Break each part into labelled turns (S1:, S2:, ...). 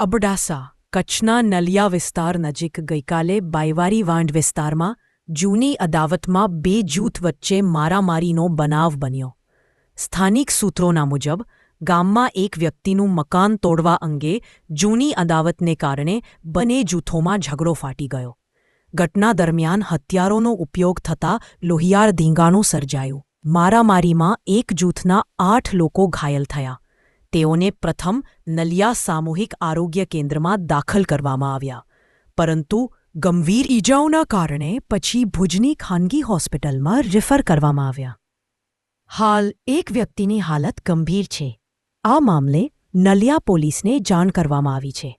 S1: અબડાસા, કચ્છના નલિયા વિસ્તાર નજીક ગઈકાલે બાયવારી વાંડ વિસ્તારમાં જૂની અદાવતમાં બે જૂથ વચ્ચે મારામારીનો બનાવ બન્યો. સ્થાનિક સૂત્રોના મુજબ, ગામમાં એક વ્યક્તિનું મકાન તોડવા અંગે જૂની અદાવતને કારણે બંને જૂથોમાં ઝઘડો ફાટી ગયો. ઘટના દરમિયાન હથિયારોનો ઉપયોગ થતાં લોહિયાળ ધીંગાણું સર્જાયું. મારામારીમાં એક જૂથના આઠ લોકો ઘાયલ થયા. તેઓને પ્રથમ નલિયા સામૂહિક આરોગ્ય કેન્દ્રમાં દાખલ કરવામાં આવ્યા. પરંતુ ગંભીર ઈજાઓના કારણે પછી ભુજની ખાનગી હોસ્પિટલમાં રિફર કરવામાં આવ્યા. હાલ એક વ્યક્તિની હાલત ગંભીર છે. આ મામલે નલિયા પોલીસને જાણ કરવામાં આવી છે.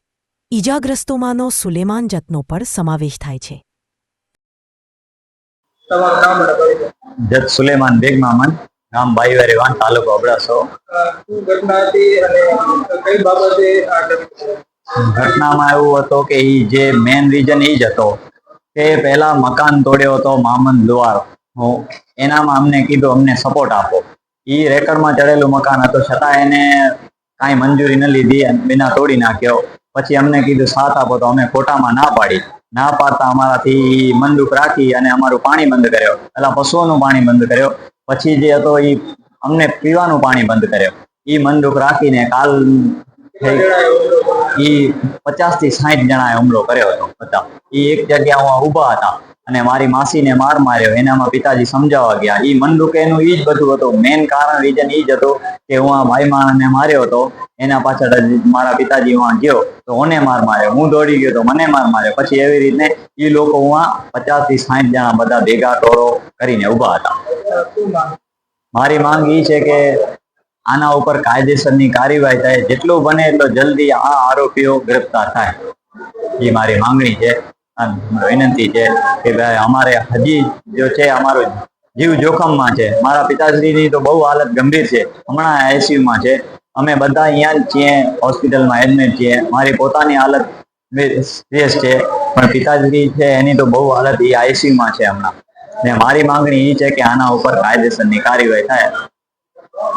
S1: ઈજાગ્રસ્તોમાંનો સુલેમાન જતનો પર સમાવેશ થાય છે.
S2: જત સુલેમાન બેગ મામન ગામ બાઈવારી વાન તાલુકો અબડાસો? ઘટનામાં એવું હતું કે એ જે મેન રીઝન એ જ હતો કે પહેલા મકાન તોડ્યો હતો મામન દુવાર એનામાં અમને કીધું અમને સપોર્ટ આપો. એ રેકર્ડમાં ચડેલું મકાન હતું. છતાં એને કાંઈ મંજૂરી ન લીધી બિના તોડી નાખ્યો. પછી અમને કીધું સાથ આપો તો અમે ખોટામાં ના પાડી. ના પાડતા અમારાથી મંદુક રાખી અને અમારું પાણી બંધ કર્યો. પેલા પશુઓનું પાણી બંધ કર્યો. પછી જે હતો એ અમને પીવાનું પાણી બંધ કર્યો. એ મંદુક રાખીને કાલ
S3: કેટલા જણાએ હુમલો કર્યો?
S2: ઈ પચાસથી સાઠ જણાએ હુમલો કર્યો હતો બધા. એ એક જગ્યા ઊભા હતા અને મારી માસીને માર માર્યો. એનામાં પિતાજી સમજાવવા ગયા. એ મંડુકેનું એ જ બધું હતું. મેન કારણ રીઝન એ જ હતું કે હું આ ભાઈ માણસને માર્યો હતો. એના પાછળ મારા પિતાજી વાં ગયો. તો ઓને માર માર્યો. હું દોડી ગયો તો મને માર માર્યો. પછી એવી રીતે એ લોકો વાં પચાસથી સાઠ જણા બધા ભેગા ટોળો કરીને ઊભા હતા? મારી માંગ ઈ છે કે આના ઉપર કાયદેસરની કાર્યવાહી થાય. જેટલું બને એટલો જલ્દી આ આરોપીઓ ગ્રેપ્તાર થાય. એ મારી માંગણી છે. વિનંતી છે કે ભાઈ અમારે હજી જો છે અમારો જીવ જોખમમાં છે. મારા પિતાશ્રીની તો બહુ હાલત ગંભીર છે. હમણાં આઈસીયુમાં છે. અમે બધા અહીંયા જ છીએ, હોસ્પિટલમાં એડમિટ છીએ. મારી પોતાની હાલત સિરિયસ છે. પણ પિતાશ્રી છે એની તો બહુ હાલત એ આઈસીયુમાં છે હમણાં. ને મારી માંગણી એ છે કે આના ઉપર કાયદેસરની કાર્યવાહી થાય.